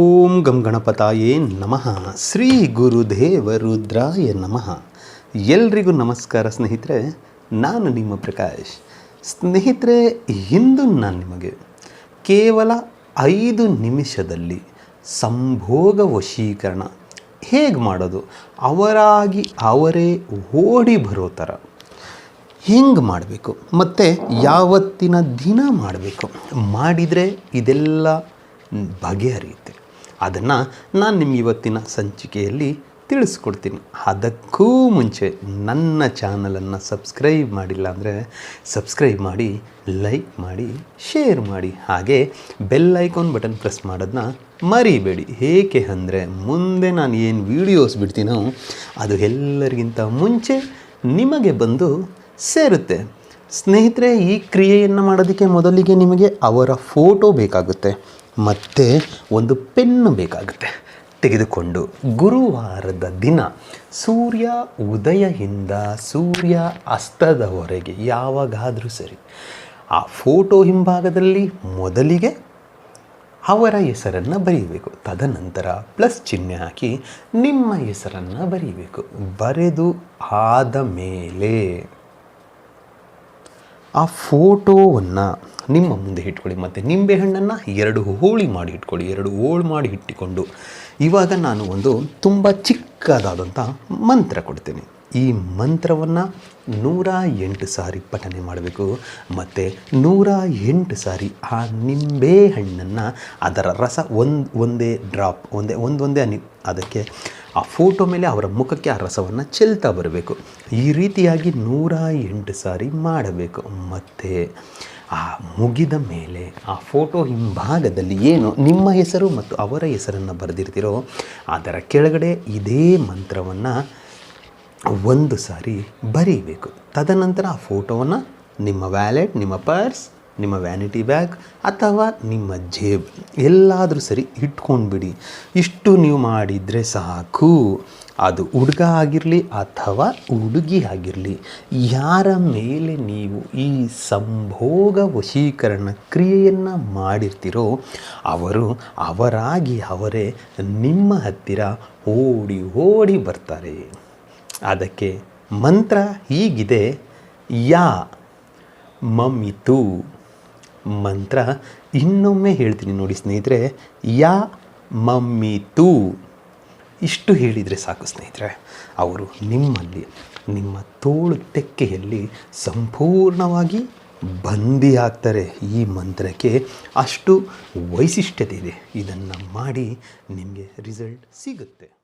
ಓಂ ಗಂ ಗಣಪತಾಯೇ ನಮಃ. ಶ್ರೀ ಗುರುದೇವ ರುದ್ರಾಯ ನಮಃ. ಎಲ್ರಿಗೂ ನಮಸ್ಕಾರ ಸ್ನೇಹಿತರೆ, ನಾನು ನಿಮ್ಮ ಪ್ರಕಾಶ್. ಸ್ನೇಹಿತರೆ, ಇಂದು ನಾನು ನಿಮಗೆ ಕೇವಲ ಐದು ನಿಮಿಷದಲ್ಲಿ ಸಂಭೋಗ ವಶೀಕರಣ ಹೇಗೆ ಮಾಡೋದು, ಅವರಾಗಿ ಅವರೇ ಓಡಿ ಬರೋ ಥರ ಹೆಂಗೆ ಮಾಡಬೇಕು, ಮತ್ತು ಯಾವತ್ತಿನ ದಿನ ಮಾಡಬೇಕು, ಮಾಡಿದರೆ ಇದೆಲ್ಲ ಬಗೆಹರಿಯುತ್ತೆ. ಅದನ್ನು ನಾನು ನಿಮ್ಗೆ ಇವತ್ತಿನ ಸಂಚಿಕೆಯಲ್ಲಿ ತಿಳಿಸ್ಕೊಡ್ತೀನಿ. ಅದಕ್ಕೂ ಮುಂಚೆ ನನ್ನ ಚಾನಲನ್ನು ಸಬ್ಸ್ಕ್ರೈಬ್ ಮಾಡಿಲ್ಲ ಅಂದರೆ ಸಬ್ಸ್ಕ್ರೈಬ್ ಮಾಡಿ ಲೈಕ್ ಮಾಡಿ ಶೇರ್ ಮಾಡಿ. ಹಾಗೆ ಬೆಲ್ ಐಕಾನ್ ಬಟನ್ ಪ್ರೆಸ್ ಮಾಡೋದನ್ನ ಮರಿಬೇಡಿ. ಏಕೆ ಅಂದರೆ ಮುಂದೆ ನಾನು ಏನು ವೀಡಿಯೋಸ್ ಬಿಡ್ತೀನೋ ಅದು ಎಲ್ಲರಿಗಿಂತ ಮುಂಚೆ ನಿಮಗೆ ಬಂದು ಸೇರುತ್ತೆ. ಸ್ನೇಹಿತರೆ, ಈ ಕ್ರಿಯೆಯನ್ನು ಮಾಡೋದಕ್ಕೆ ಮೊದಲಿಗೆ ನಿಮಗೆ ಅವರ ಫೋಟೋ ಬೇಕಾಗುತ್ತೆ. ಮತ್ತು ಒಂದು ಪೆನ್ನು ಬೇಕಾಗುತ್ತೆ. ತೆಗೆದುಕೊಂಡು ಗುರುವಾರದ ದಿನ ಸೂರ್ಯ ಉದಯದಿಂದ ಸೂರ್ಯ ಅಸ್ತದವರೆಗೆ ಯಾವಾಗಾದರೂ ಸರಿ ಆ ಫೋಟೋ ಹಿಂಭಾಗದಲ್ಲಿ ಮೊದಲಿಗೆ ಅವರ ಹೆಸರನ್ನು ಬರೀಬೇಕು. ತದನಂತರ ಪ್ಲಸ್ ಚಿಹ್ನೆ ಹಾಕಿ ನಿಮ್ಮ ಹೆಸರನ್ನು ಬರೀಬೇಕು. ಬರೆದು ಆದ ಮೇಲೆ ಆ ಫೋಟೋವನ್ನು ನಿಮ್ಮ ಮುಂದೆ ಇಟ್ಕೊಳ್ಳಿ, ಮತ್ತು ನಿಂಬೆಹಣ್ಣನ್ನು ಎರಡು ಹೋಳಿ ಮಾಡಿ ಇಟ್ಕೊಳ್ಳಿ, ಎರಡು ಹೋಳು ಮಾಡಿ ಇಟ್ಟುಕೊಂಡು. ಇವಾಗ ನಾನು ಒಂದು ತುಂಬ ಚಿಕ್ಕದಾದಂಥ ಮಂತ್ರ ಕೊಡ್ತೇನೆ. ಈ ಮಂತ್ರವನ್ನು ನೂರ ಎಂಟು ಸಾರಿ ಪಠನೆ ಮಾಡಬೇಕು. ಮತ್ತು ನೂರ ಎಂಟು ಸಾರಿ ಆ ನಿಂಬೆ ಹಣ್ಣನ್ನು ಅದರ ರಸ ಒಂದು, ಒಂದೇ ಡ್ರಾಪ್ ಒಂದೇ ಒಂದೊಂದೇ ಅದಕ್ಕೆ ಆ ಫೋಟೋ ಮೇಲೆ ಅವರ ಮುಖಕ್ಕೆ ಆ ರಸವನ್ನು ಚೆಲ್ತಾ ಬರಬೇಕು. ಈ ರೀತಿಯಾಗಿ ನೂರ ಎಂಟು ಸಾರಿ ಮಾಡಬೇಕು. ಮತ್ತು ಆ ಮುಗಿದ ಮೇಲೆ ಆ ಫೋಟೋ ಹಿಂಭಾಗದಲ್ಲಿ ಏನು ನಿಮ್ಮ ಹೆಸರು ಮತ್ತು ಅವರ ಹೆಸರನ್ನು ಬರೆದಿರ್ತಿರೋ, ಅದರ ಕೆಳಗಡೆ ಇದೇ ಮಂತ್ರವನ್ನು ಒಂದು ಸಾರಿ ಬರೀಬೇಕು. ತದನಂತರ ಆ ಫೋಟೋವನ್ನು ನಿಮ್ಮ ವ್ಯಾಲೆಟ್, ನಿಮ್ಮ ಪರ್ಸ್ ನಿಮ್ಮ ವ್ಯಾನಿಟಿ ಬ್ಯಾಗ್ ಅಥವಾ ನಿಮ್ಮ ಜೇಬ್ ಎಲ್ಲಾದರೂ ಸರಿ ಇಟ್ಕೊಂಡ್ಬಿಡಿ. ಇಷ್ಟು ನೀವು ಮಾಡಿದರೆ ಸಾಕು. ಅದು ಹುಡುಗ ಆಗಿರಲಿ ಅಥವಾ ಹುಡುಗಿ ಆಗಿರಲಿ, ಯಾರ ಮೇಲೆ ನೀವು ಈ ಸಂಭೋಗ ವಶೀಕರಣ ಕ್ರಿಯೆಯನ್ನು ಮಾಡಿರ್ತೀರೋ, ಅವರು ಅವರಾಗಿ ಅವರೇ ನಿಮ್ಮ ಹತ್ತಿರ ಓಡಿ ಓಡಿ ಬರ್ತಾರೆ. ಅದಕ್ಕೆ ಮಂತ್ರ ಹೀಗಿದೆ, ಯಾ ಮಮ್ಮಿತು ಮಂತ್ರ ಇನ್ನೊಮ್ಮೆ ಹೇಳ್ತೀನಿ ನೋಡಿ ಸ್ನೇಹಿತರೆ, ಯಾ ಮಮ್ಮಿತು ಇಷ್ಟು ಹೇಳಿದರೆ ಸಾಕು ಸ್ನೇಹಿತರೆ, ಅವರು ನಿಮ್ಮಲ್ಲಿ, ನಿಮ್ಮ ತೋಳು ತೆಕ್ಕೆಯಲ್ಲಿ ಸಂಪೂರ್ಣವಾಗಿ ಬಂದಿಯಾಗ್ತಾರೆ ಈ ಮಂತ್ರಕ್ಕೆ. ಅಷ್ಟು ವೈಶಿಷ್ಟ್ಯತೆ ಇದೆ. ಇದನ್ನು ಮಾಡಿ ನಿಮಗೆ ರಿಸಲ್ಟ್ ಸಿಗುತ್ತೆ.